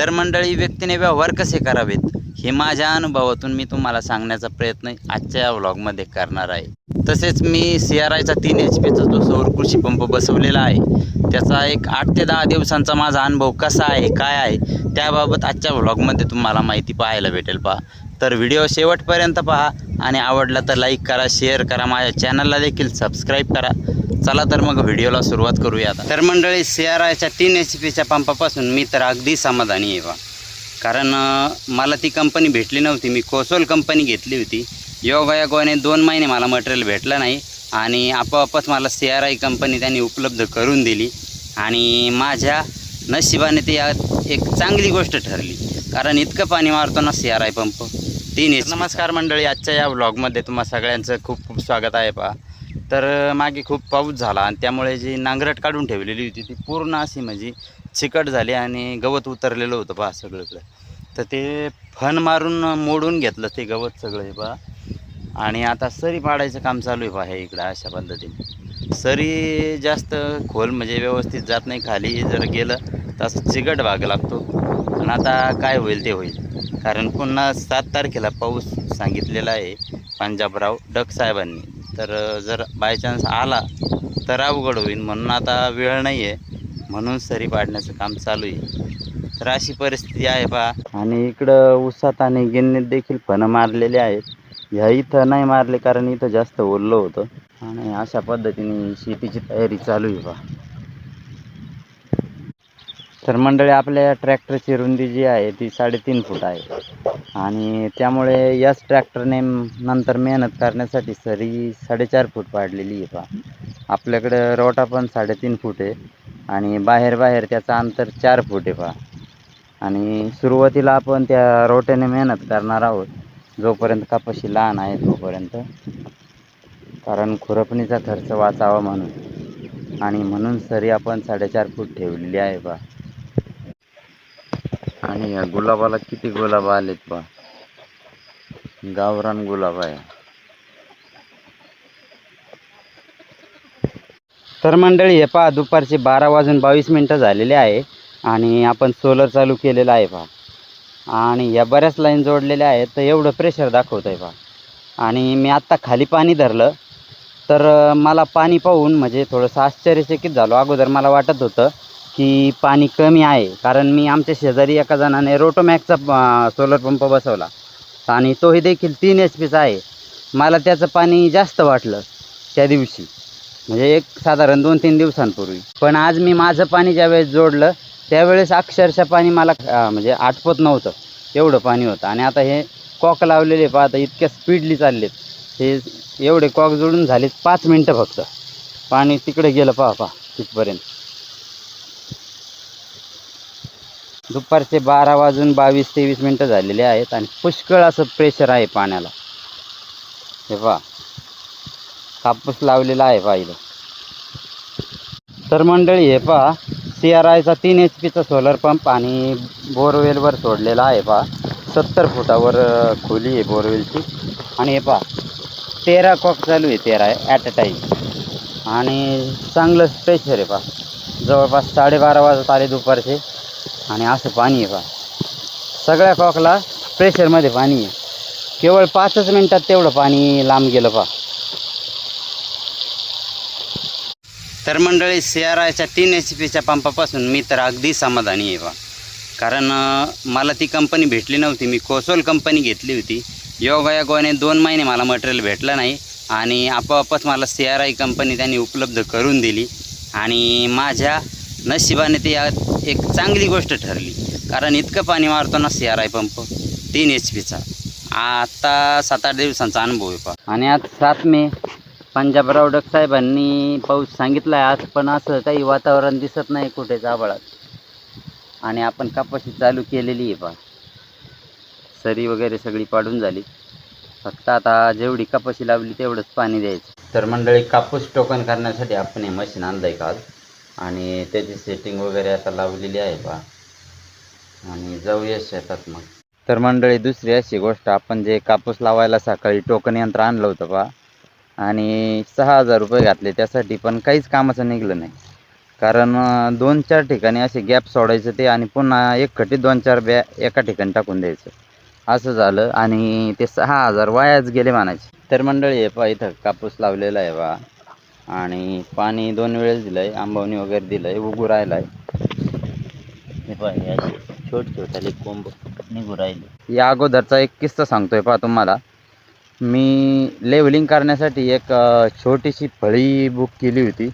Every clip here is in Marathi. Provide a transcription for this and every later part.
तर मंडळी व्यक्तीने व्यवहार कसे करावेत? हे माझ्या अनुभवातून मी तुम्हाला सांगण्याचा प्रयत्न आजच्या या व्लॉगमध्ये करणार आहे. तसेच मी सी आर आयचा तीन एच पीचा जो सौर कृषी पंप बसवलेला आहे त्याचा एक आठ ते दहा दिवसांचा माझा अनुभव कसा आहे काय आहे त्याबाबत आजच्या व्लॉगमध्ये तुम्हाला माहिती पाहायला भेटेल पहा. तर व्हिडिओ शेवटपर्यंत पहा आणि आवडला तर लाईक करा शेअर करा माझ्या चॅनलला देखील सबस्क्राईब करा. चला तर मग व्हिडिओला सुरुवात करूया आता. तर मंडळी सी आर आयच्या तीन एच पीच्या पंपापासून मी तर अगदी समाधानी आहे बा. कारण मला ती कंपनी भेटली नव्हती. मी कोसोल कंपनी घेतली होती. योगायोगाने दोन महिने मला मटेरियल भेटलं नाही आणि आपोआपच मला सी आर आय कंपनी त्यांनी उपलब्ध करून दिली आणि माझ्या नशिबाने ती एक चांगली गोष्ट ठरली. कारण इतकं पाणी मारतो ना सी आर आय पंप तीन एच नमस्कार मंडळी आजच्या या व्लॉगमध्ये तुम्हा सगळ्यांचं खूप खूप स्वागत आहे पहा. तर मागे खूप पाऊस झाला आणि त्यामुळे जी नांगरट काढून ठेवलेली होती ती पूर्ण अशी म्हणजे चिकट झाली आणि गवत उतरलेलं होतं पहा सगळीकडे. तर ते फन मारून मोडून घेतलं ते गवत सगळं हे पहा. आणि आता सरी पाडायचं काम चालू आहे पहा हे इकडं अशा पद्धतीने. सरी जास्त खोल म्हणजे व्यवस्थित जात नाही खाली जर गेलं तर असं चिकट भाग लागतो. आणि आता काय होईल ते होईल. कारण पुन्हा सात तारखेला पाऊस सांगितलेला आहे पंजाबराव डक साहेबांनी. तर जर बाय चान्स आला तर अवघड होईल म्हणून आता वेळ नाही आहे म्हणून सरी पाडण्याचं काम चालू आहे. तर अशी परिस्थिती आहे पहा. आणि इकडं उसात आणि गिन्नीत देखील फणं मारलेले आहेत. ह्या इथं नाही मारले कारण इथं जास्त ओललं होतं. आणि अशा पद्धतीने शेतीची तयारी चालू आहे पहा. तर मंडळी आपल्या ट्रॅक्टरची रुंदी जी आहे ती साडेतीन फूट आहे. आणि त्यामुळे याच ट्रॅक्टरने नंतर मेहनत करण्यासाठी सरी साडेचार फूट पाडलेली आहे पहा. आपल्याकडं रोटा पण साडेतीन फूट आहे आणि बाहेर बाहेर त्याचं अंतर चार फूट आहे पहा. आणि सुरुवातीला आपण त्या रोट्याने मेहनत करणार आहोत जोपर्यंत कपाशी लहान आहे तोपर्यंत. कारण खुरपणीचा खर्च वाचावा म्हणून. आणि म्हणून सरी आपण साडेचार फूट ठेवलेली आहे बा आणि या गुलाबाला किती गुलाब आलेत बा. गावरान गुलाब आहे. तर मंडळी हे पहा दुपारचे बारा वाजून बावीस मिनटं झालेले आहे आणि आपण सोलर चालू केलेला आहे पहा आणि या बऱ्याच लाईन जोडलेल्या आहेत तर एवढं प्रेशर दाखवत आहे पहा आणि मी आत्ता खाली पाणी धरलं तर मला पाणी पाहून म्हणजे थोडंसं आश्चर्यचकित झालो. अगोदर मला वाटत होतं की पाणी कमी आहे. कारण मी आमच्या शेजारी एका जणाने रोटोमॅकचा सोलर पंप बसवला. आणि तोही देखील तीन एच पीचा आहे. मला त्याचं पाणी जास्त वाटलं त्या दिवशी. म्हणजे एक साधारण दोन तीन दिवसांपूर्वी. पण आज मी माझं पाणी ज्यावेळेस जोडलं त्यावेळेस अक्षरशः पाणी मला म्हणजे आटपत नव्हतं. एवढं पाणी होतं. आणि आता हे कॉक लावलेले पाहता इतक्या स्पीडली चाललेत. हे एवढे कॉक जोडून झालेत पाच मिनटं फक्त. पाणी तिकडे गेलं पहा पहा तिथपर्यंत. दुपारचे बारा वाजून बावीस तेवीस मिनटं झालेले आहेत आणि पुष्कळ असं प्रेशर आहे पाण्याला. हे पहा. कापूस लावलेला आहे पहा तर मंडळी हे पहा. सी आर आयचा तीन एच पीचा सोलर पंप आणि बोरवेलवर सोडलेला आहे पहा. सत्तर फुटावर खोली आहे बोरवेलची आणि हे पहा. तेरा कॉक चालू आहे तेरा ॲट अ टाईम आणि चांगलं प्रेशर आहे पहा. जवळपास साडेबारा वाजत आले दुपारचे. आणि असं पाणी आहे बा. सगळ्या कॉकला प्रेशरमध्ये पाणी आहे. केवळ पाचच मिनटात तेवढं पाणी लांब गेलं पहा तर मंडळी सी आर आयच्या तीन एच पीच्या पंपापासून मी तर अगदी समाधानी आहे बा. कारण मला ती कंपनी भेटली नव्हती. मी कोसोल कंपनी घेतली होती. योगायोगाने दोन महिने मला मटेरियल भेटलं नाही. आणि आपोआपच मला सी आर आय कंपनी त्यांनी उपलब्ध करून दिली. आणि माझ्या नशिबाने ते या एक चांगली गोष्ट ठरली. कारण इतकं पाणी मारतो ना सी आर आय पंप तीन एच पीचा आता सात आठ दिवसांचा अनुभव आहे पहा. आणि आज सात मे पंजाबराव डक साहेबांनी पाऊस सांगितला आहे. आज पण असं काही वातावरण दिसत नाही कुठेच आभाळात आणि आपण कपाशी चालू केलेली आहे पहा. सरी वगैरे सगळी पाडून झाली. फक्त आता जेवढी कपाशी लावली तेवढंच पाणी द्यायचं. तर मंडळी कापूस टोकन करण्यासाठी आपण हे मशीन आणलं आहे का आणि त्याची सेटिंग वगैरे आता लावलेली आहे पहा आणि जाऊया शेतात मग. तर मंडळी दुसरी अशी गोष्ट आपण जे कापूस लावायला सकाळी टोकन यंत्र आणलं होतं पहा आणि सहा हजार रुपये घातले त्यासाठी पण काहीच कामाचं निघलं नाही. कारण दोन चार ठिकाणी असे गॅप सोडायचं ते आणि पुन्हा एक खटी दोन चार बॅ एका ठिकाणी टाकून द्यायचं. असं झालं आणि ते सहा हजार वायाच गेले म्हणायचे. तर मंडळी आहे पहा इथं कापूस लावलेला आहे बा. आणि पाणी दोन वेळेस दिलं आहे आंबवणी वगैरे दिलं आहे उगू राहिलं आहे हे छोट छोटाले कोंब निघू राहिले. या अगोदरचा एक किस्सा सांगतोय पहा तुम्हाला. मी लेवलिंग करण्यासाठी एक छोटीशी फळी बुक केली होती.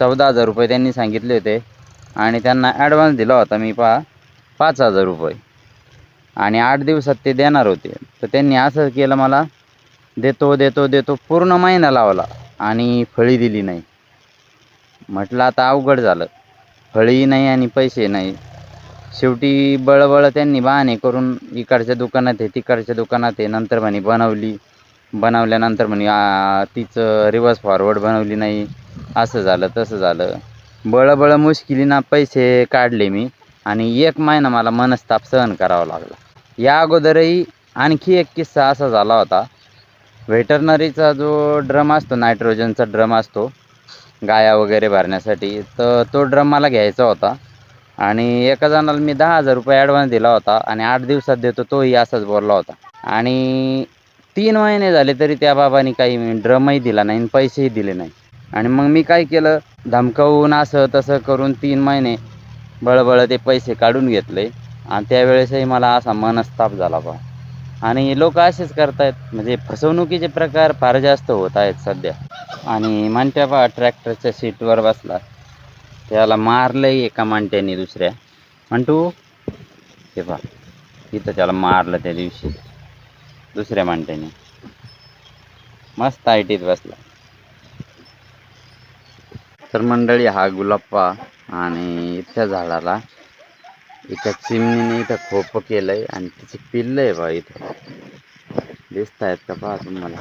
चौदा हजार रुपये त्यांनी सांगितले होते. आणि त्यांना ॲडव्हान्स दिला होता मी पहा. पाच हजार रुपये. आणि आठ दिवसात ते देणार होते. तर त्यांनी असं केलं मला. देतो देतो देतो. पूर्ण महिना लावला. आणि फळी दिली नाही. म्हटलं आता अवघड झालं. फळी नाही आणि पैसे नाही. शेवटी बळबळ त्यांनी बहाणे करून इकडच्या दुकानात आहे तिकडच्या दुकानात आहे. नंतर म्हणे बनवली. बनवल्यानंतर म्हणे तिचं रिवर्स फॉरवर्ड बनवली नाही. असं झालं तसं झालं. बळबळ मुश्किलीनं पैसे काढले मी. आणि एक महिना मला मनस्ताप सहन करावा लागला. या अगोदरही आणखी एक किस्सा असा झाला होता. व्हेटरनरीचा जो ड्रम असतो नायट्रोजनचा ड्रम असतो गाया वगैरे भरण्यासाठी तर तो ड्रम मला घ्यायचा होता. आणि एका जणाला मी दहा हजार रुपये ॲडव्हान्स दिला होता आणि आठ दिवसात देतो तोही असाच बोलला होता. आणि तीन महिने झाले तरी त्या बाबांनी काही ड्रमही दिला नाही आणि पैसेही दिले नाही. आणि मग मी काय केलं धमकावून असं तसं करून तीन महिने बळबळ ते पैसे काढून घेतले. आणि त्यावेळेसही मला असा मनस्ताप झाला बा. आणि लोक असेच करतायत. म्हणजे फसवणुकीचे प्रकार फार जास्त होत आहेत सध्या. आणि मांट्या पहा ट्रॅक्टरच्या सीटवर बसला. त्याला मारलंय एका मांट्याने दुसऱ्या. म्हणतो हे पहा. इथं त्याला मारलं त्या दिवशी. दुसऱ्या मांट्याने. मस्त आयटीत बसला. तर मंडळी हा गुलाप्पा आणि इथल्या झाडाला इथं चिमणीने इथं खोप केलंय आणि तिची पिल्लं आहे बा इथं. दिसत आहेत का पहा तुम्हाला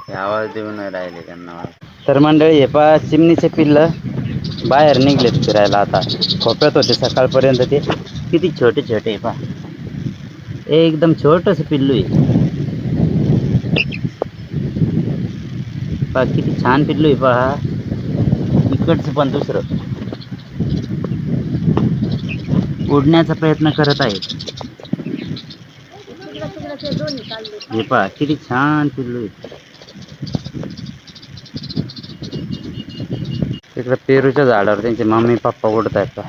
हे आवाज देऊन राहिले त्यांना. तर मंडळी हे पहा चिमणीचे पिल्लं. बाहेर निघलेत फिरायला आता. खोप्यात होते सकाळपर्यंत ते. किती छोटे छोटे पहा. एकदम छोटस पिल्लू आहे. पहा किती छान पिल्लू आहे पहा. इकडचं पण दुसरं. उडण्याचा प्रयत्न करत आहेत. हे पहा किती छान पिल्लू आहे. तिकडे पेरूच्या झाडावर त्यांचे मम्मी पप्पा उडत आहेत का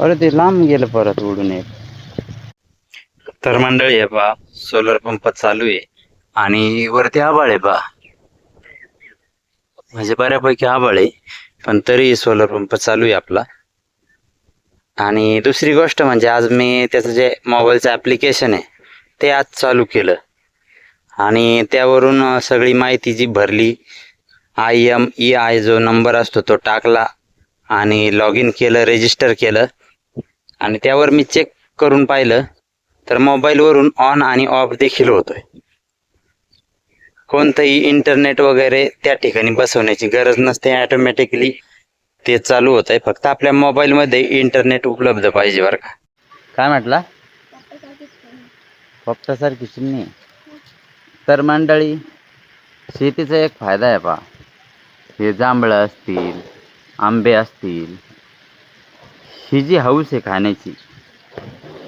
अरे ते लांब गेलं परत उडून येत तर मंडळी आहे बा सोलर पंप चालू आहे आणि वरती आबाळ आहे बा म्हणजे बऱ्यापैकी आबाळ आहे पण तरी सोलर पंप चालू आहे आपला. आणि दुसरी गोष्ट म्हणजे आज मी त्याचं जे मोबाईलचं ॲप्लिकेशन आहे ते आज चालू केलं. आणि त्यावरून सगळी माहिती जी भरली आय एम ई आय जो नंबर असतो तो टाकला आणि लॉग इन केलं रजिस्टर केलं. आणि त्यावर मी चेक करून पाहिलं तर मोबाईलवरून ऑन आणि ऑफ देखील होतोय. कोणतंही इंटरनेट वगैरे त्या ठिकाणी बसवण्याची गरज नसते ॲटोमॅटिकली ते चालू होत आहे फक्त आपल्या मोबाईलमध्ये इंटरनेट उपलब्ध पाहिजे बरं का. काय म्हटला? फक्तासारखी चिमणी. तर मंडळी शेतीचा एक फायदा आहे पा हे जांभळं असतील आंबे असतील ही जी हौस आहे खाण्याची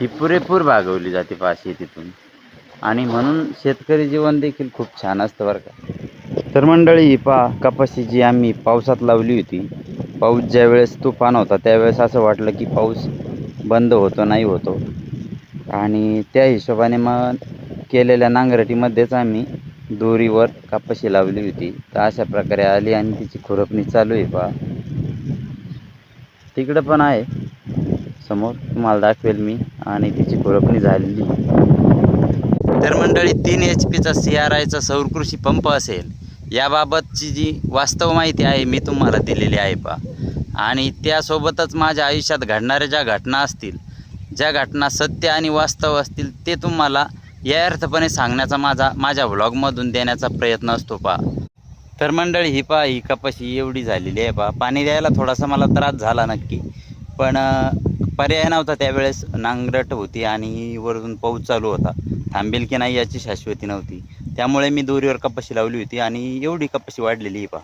ही पुरेपूर भागवली जाते पा शेतीतून. आणि म्हणून शेतकरी जीवन देखील खूप छान असतं बरं का. तर मंडळी ही पा कपाशी जी आम्ही पावसात लावली होती पाऊस ज्यावेळेस तुफान होता त्यावेळेस असं वाटलं की पाऊस बंद होतो नाही होतो. आणि त्या हिशोबाने मग केलेल्या नांगरटीमध्येच आम्ही दोरीवर कापाशी लावली होती. तर अशा प्रकारे आली आणि तिची खुरपणी चालू आहे पहा. तिकडं पण आहे. समोर तुम्हाला दाखवेल मी. आणि तिची खुरपणी झालेली. तर मंडळी तीन एच पीचा सी आर आयचा सौर कृषी पंप असेल. याबाबतची जी वास्तव माहिती आहे मी तुम्हाला दिलेली आहे पा आणि त्यासोबतच माझ्या आयुष्यात घडणाऱ्या ज्या घटना असतील ज्या घटना सत्य आणि वास्तव असतील ते तुम्हाला या अर्थपणे सांगण्याचा माझा माझ्या व्लॉगमधून देण्याचा प्रयत्न असतो पा. तर मंडळी ही पा ही कपाशी एवढी झालेली आहे पा. पाणी द्यायला थोडासा मला त्रास झाला नक्की. पण पर्याय नव्हता त्यावेळेस. नांगरट होती आणि वरून पाऊस चालू होता. थांबेल की नाही याची शाश्वती नव्हती. त्यामुळे मी दोरीवर कपाशी लावली होती आणि एवढी कपाशी वाढलेली ही पा.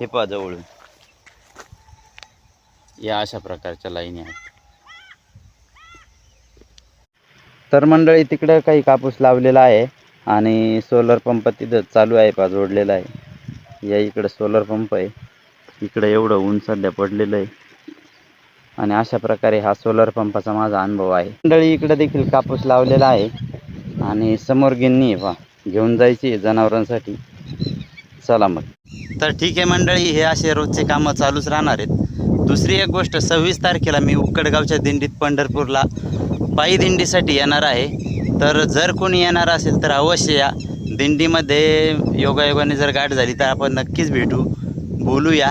हे पहा जवळून. या अशा प्रकारच्या लाईनी आहेत. तर मंडळी तिकडं काही कापूस लावलेला आहे आणि सोलर पंप तिथं चालू आहे पा जोडलेला आहे. या इकडं सोलर पंप आहे. इकडं एवढं ऊन सध्या पडलेलं आहे. आणि अशा प्रकारे हा सोलर पंपाचा माझा अनुभव आहे. मंडळी इकडं देखील कापूस लावलेला आहे. आणि समोर गिन्नी आहे पा घेऊन जायची जनावरांसाठी. चला मग. तर ठीक आहे मंडळी हे असे रोजचे कामं चालूच राहणार आहेत. दुसरी एक गोष्ट सव्वीस तारखेला मी उक्कडगावच्या दिंडीत पंढरपूरला पायी दिंडीसाठी येणार आहे. तर जर कोणी येणार असेल तर अवश्य या. दिंडीमध्ये योगायोगाने जर गाठ झाली तर आपण नक्कीच भेटू. बोलूया.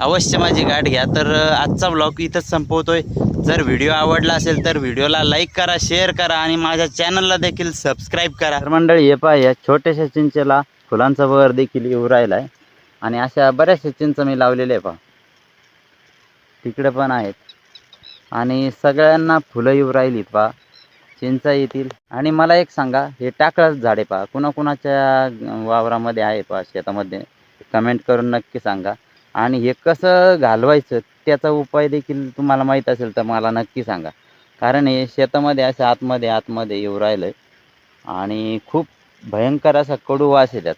अवश्य माझी गाठ घ्या. तर आजचा ब्लॉग इथंच संपवतोय. जर व्हिडिओ आवडला असेल तर व्हिडिओला लाईक करा शेअर करा आणि माझ्या चॅनलला देखील सबस्क्राईब करा. तर मंडळी हे पहा या छोट्याशा चिंचेला फुलांचा वर देखील येऊ राहिला आहे आणि अशा बऱ्याचशा चिंच मी लावलेल्या आहे पहा. तिकडे पण आहेत. आणि सगळ्यांना फुलं येऊ राहिलीत पहा चिंचा येतील. आणि मला एक सांगा हे टाकळच झाडे पहा. कुणाकुणाच्या वावरामध्ये आहे पहा शेतामध्ये? कमेंट करून नक्की सांगा. आणि हे कसं घालवायचं त्याचा उपाय देखील तुम्हाला माहीत असेल तर मला नक्की सांगा. कारण हे शेतामध्ये असं आतमध्ये आतमध्ये येऊ राहिलं आहे आणि खूप भयंकर असा कडू वास आहे त्याचा.